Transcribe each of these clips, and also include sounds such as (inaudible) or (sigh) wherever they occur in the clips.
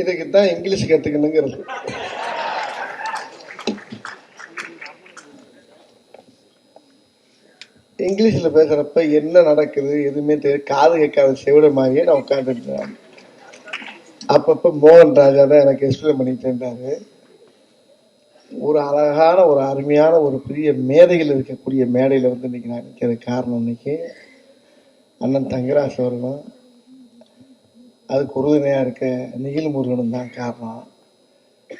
இதுக்கு தான் இங்கிலீஷ் கத்துக்கணுங்கிறது. இங்கிலீஷில் பேசுறப்ப என்ன நடக்குது எதுவுமே தெரியாது காது கேட்காத செவிட மாதிரியே நான் உட்காந்துருக்கிறேன் அப்பப்போ மோகன் ராஜா தான் எனக்கு எக்ஸ்பிளைன் பண்ணிட்டு இருந்தாரு ஒரு அழகான ஒரு அருமையான ஒரு பெரிய மேதையில் இருக்கக்கூடிய மேடையில் வந்து இன்னைக்கு நான் நிற்கிறது காரணம் இன்னைக்கு அண்ணன் தங்கராஜ் அவர்களும் அதுக்கு உறுதுணையாக இருக்க நிகில் முருகனும் தான் காரணம்.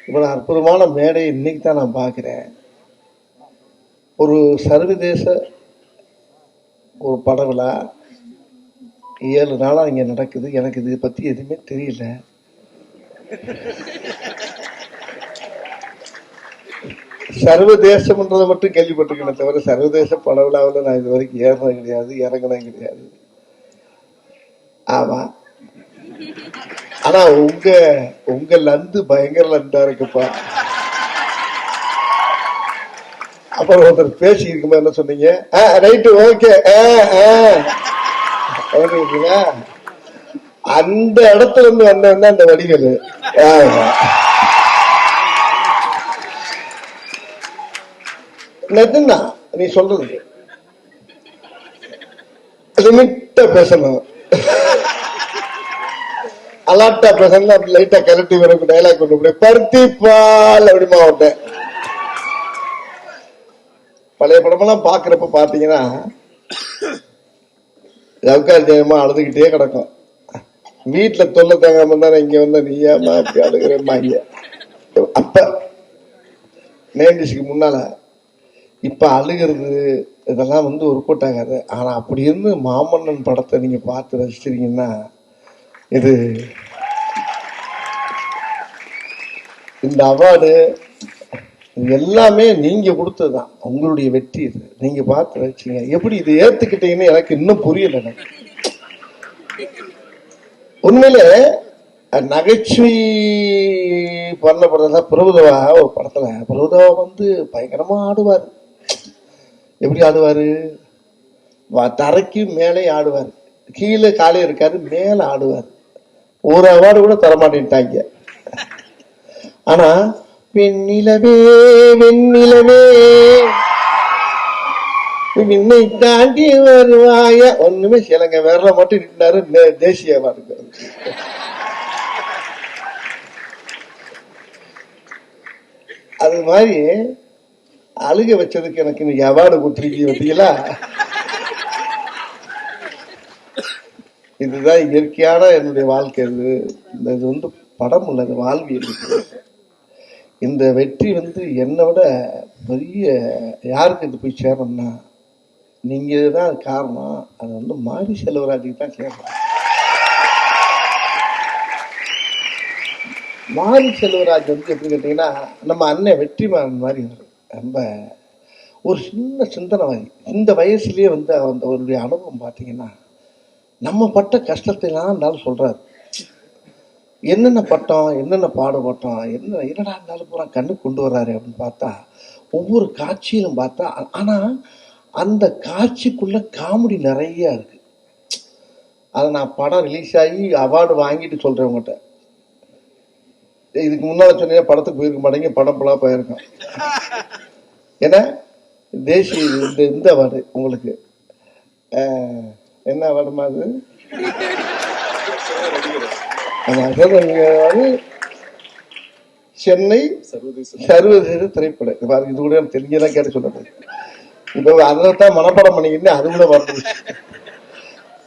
இவ்வளோ அற்புதமான மேடை இன்னைக்கு தான் நான் பார்க்குறேன். ஒரு சர்வதேச ஒரு படவிழா. ஏழு நாளாக இங்கே நடக்குது. எனக்கு இதை பற்றி எதுவுமே தெரியல. சர்வதேசம்ன்றதை மட்டும் கேள்விப்பட்டிருக்கேனே தவிர சர்வதேச பட விழாவில் நான் இது வரைக்கும் ஏறினது கிடையாது இறங்கினது கிடையாது. ஆமாம் (laughs) ஆனா உங்க உங்க லந்து பயங்கர லந்தா இருக்குப்பா. அப்புறம் ஒருத்தர் பேசி இருக்குமா என்ன சொன்னீங்க? ரைட்டு ஓகே அந்த இடத்துல இருந்து வந்தவன் அந்த வடிகள் ஆமா. நிஜம்தான் நீ சொல்றது. லிமிட்ட பேசணும். அலாட்டா பிரசங்க அப்படி லைட்டா கரட்டி வரக்கு டைலாக் கொண்டு போய் பருத்தி பால் அப்படிமா விட்டேன் பழைய படமெல்லாம் பாக்குறப்ப பாத்தீங்கன்னா ஜவுக்கார் ஜெயமா அழுதுகிட்டே கிடக்கும். வீட்டுல தொல்லை தாங்காம தானே இங்க வந்த ஏமா அப்படி அழுகிறேம்மா இங்க அப்ப நைன்டிஸ்க்கு முன்னால இப்ப அழுகிறது இதெல்லாம் வந்து ஒரு கூட்டாகாது ஆனா அப்படி இருந்து மாமன்னன் படத்தை நீங்க பார்த்து ரசிச்சிருக்கீங்கன்னா இது இந்த அவார்டு எல்லாமே நீங்க கொடுத்ததுதான். உங்களுடைய வெற்றி இது. நீங்க பார்த்து வச்சீங்க. எப்படி இது ஏத்துக்கிட்டீங்கன்னு எனக்கு இன்னும் புரியல எனக்கு. உண்மையில நகைச்சுவை பண்ண படம் பிரபுதவா? ஒரு படத்துல பிரபுதவா வந்து பயங்கரமா ஆடுவார். எப்படி ஆடுவாரு? தரைக்கு மேலே ஆடுவார். கீழே காலே இருக்காரு மேலே ஆடுவார். ஒரு அவார்டு கூட தரமாட்டேன்ட்டாங்க. ஆனா வெண்ணிலவே வெண்ணிலவே விண்ணை தாண்டி வருவாய? ஒண்ணுமே சிலங்க விரல மட்டும் நின்றாரு தேசிய அவார்டு அது மாதிரி அழுக வச்சதுக்கு எனக்கு இன்னைக்கு அவார்டு கொடுத்துருக்கீங்க பார்த்தீங்களா? இதுதான் இயற்கையான என்னுடைய வாழ்க்கை இது இந்த இது வந்து படம் உள்ளது வாழ்வியல் இந்த வெற்றி வந்து என்னை விட பெரிய யாருக்கு இது போய் சேரணும்னா நீங்கள் தான் காரணம். அது வந்து மாரி செல்வராஜுக்கு தான் சேரணும் மாரி செல்வராஜ் வந்து எப்படி கேட்டிங்கன்னா நம்ம அண்ணன் வெற்றிமாறன் மாதிரி ரொம்ப ஒரு சின்ன சிந்தனைவாதி இந்த வயசுலேயே வந்து அந்த அவருடைய அனுபவம் பார்த்தீங்கன்னா நம்ம பட்ட கஷ்டத்தை எல்லாம் இருந்தாலும் சொல்றாரு. என்னென்ன பட்டோம் என்னென்ன பாடுபட்டோம் என்ன என்னடா இருந்தாலும் பூரா கண்ணுக்கு கொண்டு வர்றாரு அப்படின்னு பார்த்தா ஒவ்வொரு காட்சியிலும் பார்த்தா ஆனா அந்த காட்சிக்குள்ள காமெடி நிறைய இருக்கு. அதை நான் படம் ரிலீஸ் ஆகி அவார்டு வாங்கிட்டு சொல்றேன் உங்கள்கிட்ட இதுக்கு முன்னால சொன்னீங்க படத்துக்கு போயிருக்க மாட்டேங்க படம் புலா போயிருக்கோம். ஏன்னா தேசிய இந்த இந்த அவார்டு உங்களுக்கு. என்ன அவார்டுமா (laughs) அது? வந்து சென்னை சர்வதேச திரைப்படம். இது பாருங்க இது கூட தெரிஞ்சதான் கேட்டு சொல்றது இப்ப அதைத்தான் மனப்பாடம் பண்ணிக்கிட்டு அது கூட வரணும்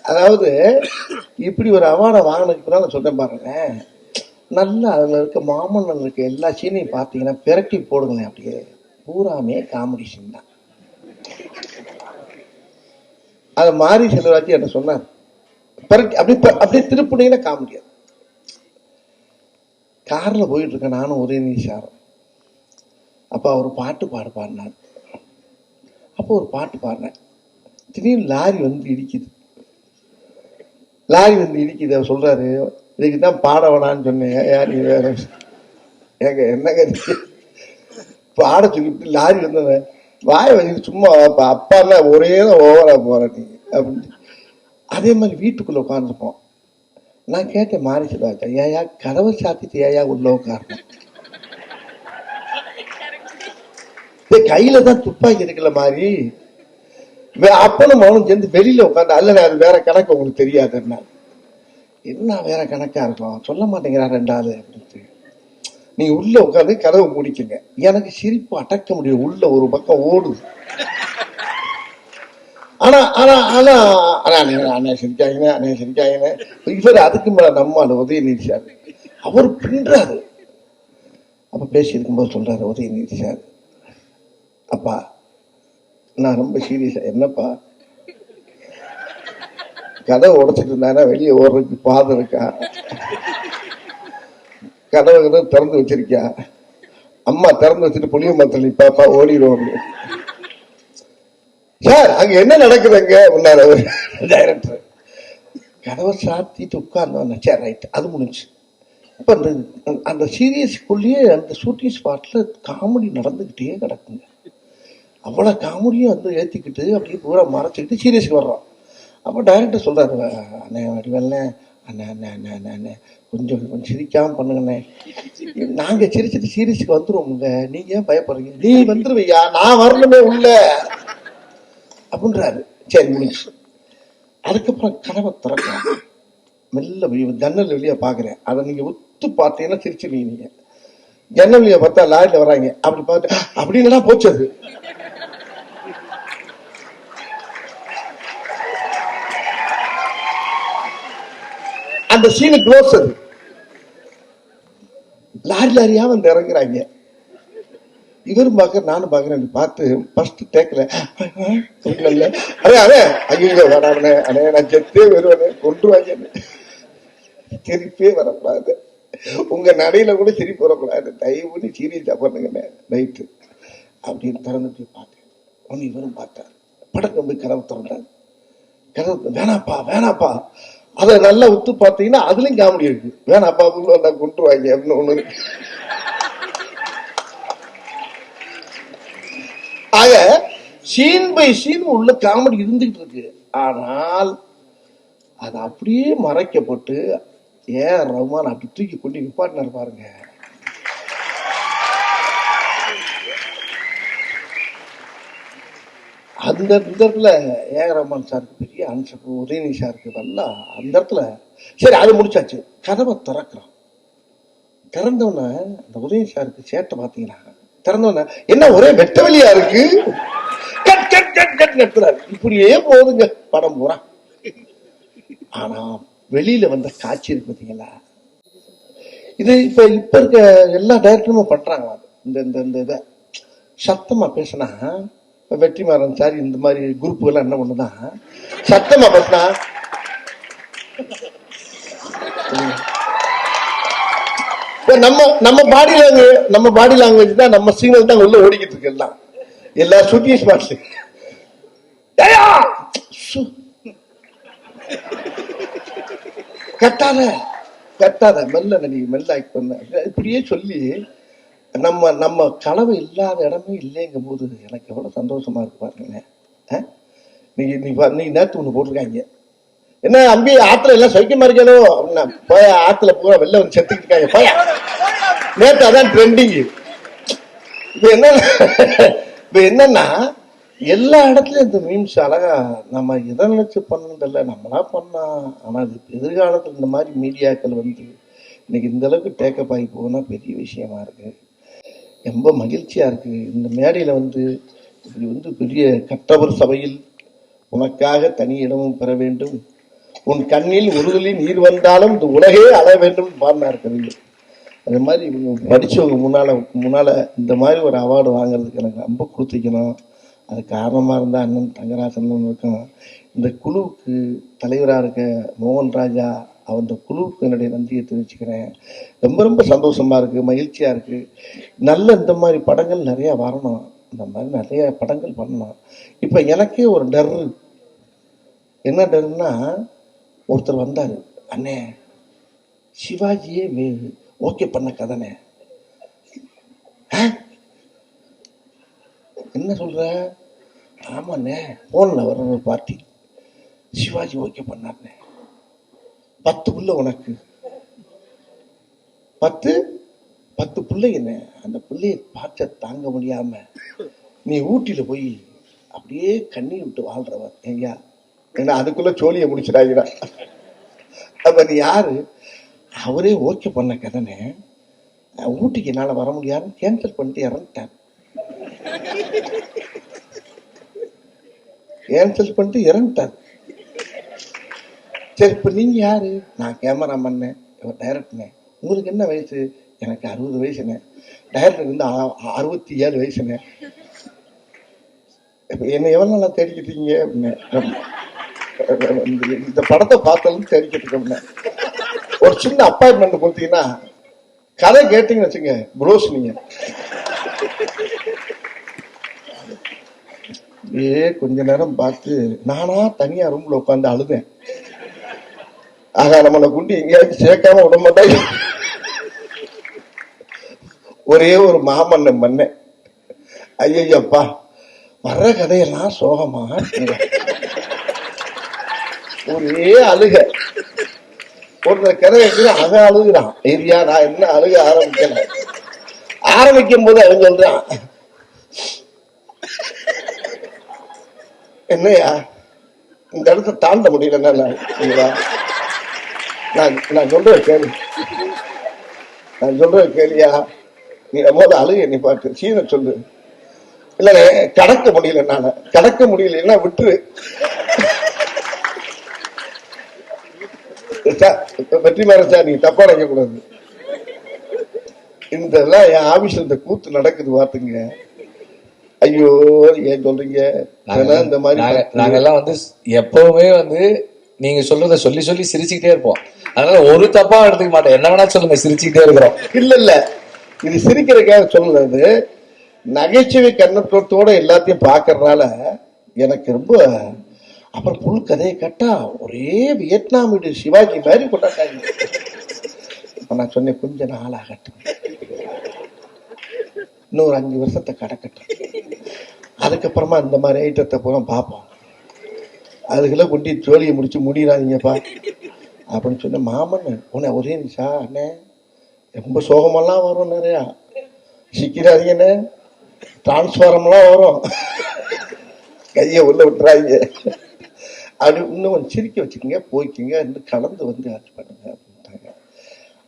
அதாவது இப்படி ஒரு அவார்டை வாங்கினதுக்கு தான் நான் சொல்றேன் பாருங்க. நல்லா அதுல இருக்க மாமன்னன் இருக்க எல்லா சீனையும் பார்த்தீங்கன்னா பிரட்டி போடுங்களேன் அப்படியே. பூராமே காமெடி சீன் தான். அது மாறி செல்வராஜ் என்ன சொன்னார். அப்படியே அப்படியே திருப்பினீங்கன்னா காமெடியா கார்ல போயிட்டு இருக்கேன் நானும் ஒரே நிமிஷம் அப்போ அவர் பாட்டு பாடு பாடினார். அப்போ ஒரு பாட்டு பாடினேன். திடீர்னு லாரி வந்து இடிக்குது. லாரி வந்து இடிக்குது. அவர் சொல்றாரு இதுக்கு தான் பாட வேணான்னு சொன்னேன் யார் நீ வேற ஏங்க என்னங்க இது? பாட சொல்லிட்டு லாரி வந்து வாய வச்சு சும்மா அப்பா அப்பா ஒரே தான் ஓவரா போற நீ அப்படின்னு. அதே மாதிரி வீட்டுக்குள்ள உட்காந்துருப்போம் நான் கேட்டேன் மாறி சொல்லுவாங்க ஏயா கதவை சாத்திட்டு ஏயா உள்ள உட்காரணும் கையில தான் துப்பாக்கி இருக்கல மாதிரி அப்பனும் மகனும் சேர்ந்து வெளியில உட்காந்து அல்ல அது வேற கணக்கு உங்களுக்கு தெரியாது என்ன வேற கணக்கா இருக்கும்? சொல்ல மாட்டேங்கிறா ரெண்டு ஆளு. நீ உள்ள உட்காந்து கதவை முடிக்குங்க. எனக்கு சிரிப்பு அடக்க முடியும் உள்ள ஒரு பக்கம் ஓடுது. ஆனா ஆனா ஆனா ஆனா அண்ணன் அண்ணே அண்ணன் அண்ணே இவர் அதுக்கு மேல நம்மால் உதயநிதி சார் அவர் பின்றாரு அப்ப பேசி இருக்கும்போது சொல்றாரு உதயநிதி சார் அப்பா நான் ரொம்ப சீரியஸா என்னப்பா? கதவை உடைச்சிட்டு இருந்தானா வெளியே ஓடுறதுக்கு பாதம் இருக்கா? கதவை கதவை திறந்து வச்சிருக்கியா? அம்மா திறந்து வச்சுட்டு புளிய மரத்தில் பாப்பா ஓடிடும் சார் அங்க என்ன நடக்குதுங்க முன்னாடி அவர் டைரக்டர் கதவை சாத்திட்டு உட்கார்ந்தோம் சார் ரைட் அது முடிஞ்சு. இப்ப அந்த அந்த சீரியஸ்க்குள்ளேயே அந்த ஷூட்டிங் ஸ்பாட்ல காமெடி நடந்துகிட்டே கிடக்குங்க. அவ்வளவு காமெடியும் வந்து ஏத்திக்கிட்டு அப்படியே பூரா மறைச்சிக்கிட்டு சீரியஸ்க்கு வர்றோம் அப்போ டைரக்டர் சொல்றாரு அண்ணே வடிவல்ல அண்ணே அண்ணே அண்ணே அண்ணே அண்ணே. கொஞ்சம் கொஞ்சம் சிரிக்காம பண்ணுங்கண்ணே. நாங்க சிரிச்சிட்டு சீரியஸ்க்கு வந்துருவோமுங்க. நீங்க ஏன் பயப்படுறீங்க? நீ வந்துருவையா? நான் வரணுமே உள்ள. அப்படின்றாரு. சரி முடிஞ்சு அதுக்கப்புறம் கதவை திறக்கலாம். மெல்ல ஜன்னல் வெளியே பாக்குறேன். அதை நீங்க உத்து பார்த்தீங்கன்னா சிரிச்சிருவீங்க. நீங்க. ஜன்னல் வெளியே பார்த்தா லாரில வராங்க. அப்படி பார்த்து அப்படின்னா போச்சு அந்த சீனு க்ளோஸ் அது. லாரி லாரியா வந்து இறங்குறாங்க. இவரும் பார்க்க நானும் பார்க்கறேன். பார்த்து ஃபர்ஸ்ட் டேக்ல அதே அதே ஐயோ வரானே அண்ணே நான் செத்தே வருவானே கொண்டுருவாங்க சிரிப்பே வரக்கூடாது. உங்க நடையில கூட சிரிப்பு வரக்கூடாது. தயவு பண்ணி சீரியஸா பண்ணுங்கண்ணே நைட்டு அப்படின்னு திறந்து போய் பார்த்தேன். ஒன்று இவரும் பார்த்தார். படக்கு போய் கதவு திறந்தார். கதவு வேணாப்பா வேணாப்பா. அதை நல்லா உத்து பார்த்தீங்கன்னா அதுலயும் காமெடி இருக்கு. வேணா அப்பா வந்தா கொண்டுருவாங்க அப்படின்னு ஒண்ணு ஆக சீன் பை சீன் உள்ள காமெடி இருந்துகிட்டு இருக்கு. ஆனால் அது அப்படியே மறைக்கப்பட்டு ஏன் ரஹ்மான் அப்படி தூக்கி கொண்டு நிப்பாட்டினார் பாருங்க. அந்த இந்த இடத்துல ஏக ரஹ்மான் சாருக்கு பெரிய அன்சப்பு உதயநிதி சாருக்கு எல்லாம் அந்த இடத்துல சரி அது முடிச்சாச்சு. கதவை திறக்கிறான். திறந்தவன அந்த உதயநிதி சாருக்கு சேட்டை பார்த்தீங்கன்னா திறந்தவன என்ன ஒரே வெட்ட வெளியா இருக்கு? கட் கட் கட் கட் கட்டுறாரு. இப்படியே போகுதுங்க படம் பூரா. ஆனா வெளியில வந்த காட்சி இருக்கு பாத்தீங்களா இது இப்ப இப்ப இருக்க எல்லா டைரக்டருமே பண்றாங்க. இந்த இந்த இந்த இதை. சத்தமா பேசினா வெற்றிமாறன் சார் இந்த மாதிரி குரூப்புகள் என்ன பண்ணுதான் சத்தமா பேசினா நம்ம நம்ம பாடி லாங்குவேஜ் நம்ம பாடி லாங்குவேஜ் தான் நம்ம சிக்னல் தான் உள்ள ஓடிக்கிட்டு இருக்கு எல்லாம். எல்லா ஷூட்டிங் ஸ்பாட்ஸ் கட்டாத. கட்டாத. மெல்ல நடி மெல்ல ஆக்ட் பண்ண. இப்படியே சொல்லி நம்ம நம்ம கனவு இல்லாத இடமே இல்லைங்கும் போது எனக்கு எவ்வளோ சந்தோஷமா இருக்கு பாருங்களேன். ஆ? நீ நீ பா- நீ போட்டிருக்காங்க. என்ன அம்பி ஆத்துல எல்லாம் சௌக்கியமா இருக்கணும் அப்படின்னா போய ஆத்துல பூரா வெளில வந்து செத்துக்கிட்டு இருக்காங்க போயா. நேற்று அதான் ட்ரெண்டிங் இப்போ என்ன இப்போ என்னன்னா எல்லா இடத்துலையும் இந்த மீம்ஸ் அழகா நம்ம எதை நினைச்சு பண்ணதில்ல நம்மளா பண்ணா. ஆனால் இது எதிர்காலத்தில் இந்த மாதிரி மீடியாக்கள் வந்து இன்னைக்கு இந்த அளவுக்கு டேக்கப் ஆகி போனா பெரிய விஷயமா இருக்கு. ரொம்ப மகிழ்ச்சியா இருக்கு. இந்த மேடையில வந்து இப்படி வந்து பெரிய கற்றவர் சபையில் உனக்காக தனி இடமும் பெற வேண்டும். உன் கண்ணில் ஒருதலி நீர் வந்தாலும் இந்த உலகே அழ வேண்டும் பாடினார் கவிஞர் அது மாதிரி இவங்க படிச்சவங்க முன்னால முன்னால இந்த மாதிரி ஒரு அவார்டு வாங்குறதுக்கு எனக்கு ரொம்ப கொடுத்துக்கணும் அது காரணமா இருந்தா அண்ணன் தங்கராசன் இருக்கும். இந்த குழுவுக்கு தலைவராக இருக்க மோகன் ராஜா அந்த குழுவுக்கு என்னுடைய நன்றியை தெரிவிச்சுக்கிறேன். ரொம்ப ரொம்ப சந்தோஷமா இருக்கு மகிழ்ச்சியா இருக்கு. நல்ல இந்த மாதிரி படங்கள் நிறைய வரணும். இந்த மாதிரி நிறைய படங்கள் பண்ணணும். இப்ப எனக்கே ஒரு டர். என்ன டர்னா ஒருத்தர் வந்தார். அண்ணே சிவாஜியே ஓகே பண்ண கதனே. ஆ? என்ன சொல்ற? ஆமாண்ணே போன்ல வர்ற ஒரு பார்ட்டி. சிவாஜி ஓகே பண்ணாருண்ணே. பத்து புள்ள உனக்கு. பத்து? பத்து பிள்ளைங்க அந்த பிள்ளையை பார்த்த தாங்க முடியாம நீ ஊட்டியில போய் அப்படியே கண்ணி விட்டு வாழ்றவன் ஐயா ஏன்னா அதுக்குள்ள சோழியை முடிச்சிடாங்கடா அப்ப நீ யாரு? அவரே ஓகே பண்ண கதனை. ஊட்டிக்கு என்னால வர முடியாதுன்னு கேன்சல் பண்ணிட்டு இறந்துட்டார் கேன்சல் பண்ணிட்டு இறந்துட்டார் சரி இப்போ நீங்கள் யாரு? நான் கேமரா பண்ணேன் இவர் டைரக்டர்னே உங்களுக்கு என்ன வயசு? எனக்கு அறுபது வயசுனே. டைரக்டர் வந்து அறுபத்தி ஏழு வயசுனே. இப்போ என்ன எவ்வளோ நல்லா தேடிக்கிட்டீங்க? அப்படின்னு. இந்த- இந்த படத்தை பார்த்தாலும் தேடிக்கிட்டு இருக்கோம்னே ஒரு சின்ன அப்பாயின்மெண்ட் கொடுத்தீங்கன்னா கதை கேட்டீங்கன்னு வச்சுங்க ப்ரோஸ் நீங்க. ஏ கொஞ்ச நேரம் பார்த்து நானா தனியா ரூம்ல உட்காந்து அழுதேன். ஆகா நம்மளை குண்டி எங்கேயாச்சும் சேர்க்காம விட மாட்டாங்க ஒரே ஒரு மாமன்ன மன்னன். ஐயப்பா வர்ற கதையெல்லாம் சோகமா? ஒரே அழுக. ஒருத்தர் கதை கேட்கிற அவன் அழுகுறான். ஏரியா நான் என்ன அழுக ஆரம்பிக்கிறேன் ஆரம்பிக்கும் போது அவன் சொல்றான் என்னையா இந்த இடத்த தாண்ட முடியல என்னால. நான் நான் சொல்றேன் கேளு. நான் சொல்றேன் கேளியா? நீ போது அழுக நீ பாட்டு சீன சொல்லு. இல்ல கடக்க முடியல என்னால. கடக்க முடியலன்னா விட்டுரு. சார், வெற்றி சார் நீங்க தப்பா நினைக்க கூடாது. இந்த எல்லாம் என் ஆபீஸ்ல இந்த கூத்து நடக்குது பாத்துங்க. ஐயோ ஏன் சொல்றீங்க? இந்த நாங்க மாதிரி நாங்கெல்லாம் வந்து எப்பவுமே வந்து நீங்க சொல்றத சொல்லி சொல்லி சிரிச்சுக்கிட்டே இருப்போம். அதனால ஒரு தப்பா எடுத்துக்க மாட்டேன். என்ன வேணா சொல்லுங்க சிரிச்சுக்கிட்டே இருக்கிறோம். இல்ல இல்ல. இது சிரிக்கிறக்காக சொல்றது நகைச்சுவை கண்ணோட்டத்தோட எல்லாத்தையும் பாக்குறதுனால எனக்கு ரொம்ப அப்புறம் புல் கதையை கட்டா ஒரே வியட்நாம் சிவாஜி மாதிரி கொண்டாட்டாங்க இப்ப நான் சொன்னேன் கொஞ்ச நாள் ஆகட்டும். இன்னொரு அஞ்சு வருஷத்தை கடக்கட்டும். அதுக்கப்புறமா இந்த மாதிரி ஐட்டத்தை பூரா பார்ப்போம். அதுக்கெல்லாம் கொண்டு ஜோலியை முடிச்சு முடிகிறாதீங்கப்பா அப்படின்னு சொன்ன மாமன் உன்னை ஒரே நிமிஷா அண்ணே ரொம்ப சோகமெல்லாம் வரும் நிறையா. சிக்கிறாதீங்கண்ணே. டிரான்ஸ்ஃபாரம்லாம் வரும். கையை உள்ள விட்டுறாதீங்க. அப்படி இன்னும் கொஞ்சம் சிரிக்க வச்சுக்கோங்க போய்க்குங்க இன்னும் கலந்து வந்து ஆட்சி பண்ணுங்க அப்படின்ட்டாங்க.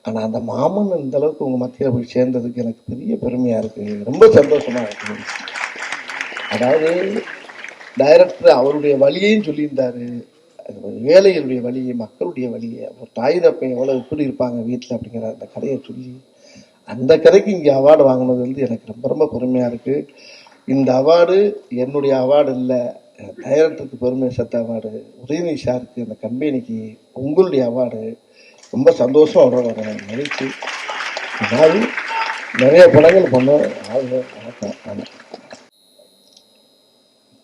ஆனால் அந்த மாமன் இந்த அளவுக்கு உங்கள் மத்தியில் போய் சேர்ந்ததுக்கு எனக்கு பெரிய பெருமையாக இருக்கு. ரொம்ப சந்தோஷமாக இருக்கு. அதாவது டைரக்டர் அவருடைய வழியையும் சொல்லியிருந்தாரு. அது ஏழைகளுடைய வழியை மக்களுடைய வழியை ஒரு தாய் தப்பை எவ்வளவு எப்படி இருப்பாங்க வீட்டில் அப்படிங்கிற அந்த கதையை சொல்லி அந்த கதைக்கு இங்கே அவார்டு வாங்கினது வந்து எனக்கு ரொம்ப ரொம்ப பெருமையாக இருக்கு. இந்த அவார்டு என்னுடைய அவார்டு இல்லை டைரக்டருக்கு பெருமை சத்த அவார்டு உதயநிதி சாருக்கு அந்த கம்பெனிக்கு உங்களுடைய அவார்டு ரொம்ப சந்தோஷம் அவரோட வர மகிழ்ச்சி. நிறைய படங்கள் பண்ணோம். ஆகும் வணக்கம் ஆமாம்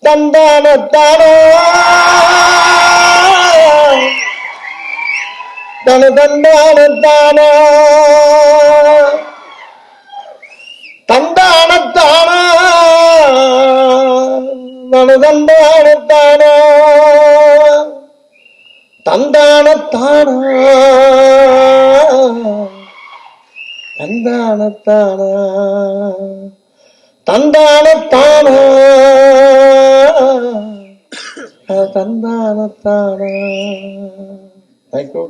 தந்தான தானோ தன தந்தான தானோ தன தந்தான தானோ தந்தான தந்தானத்தானா? தந்தானத்தானா தேங்க்யூ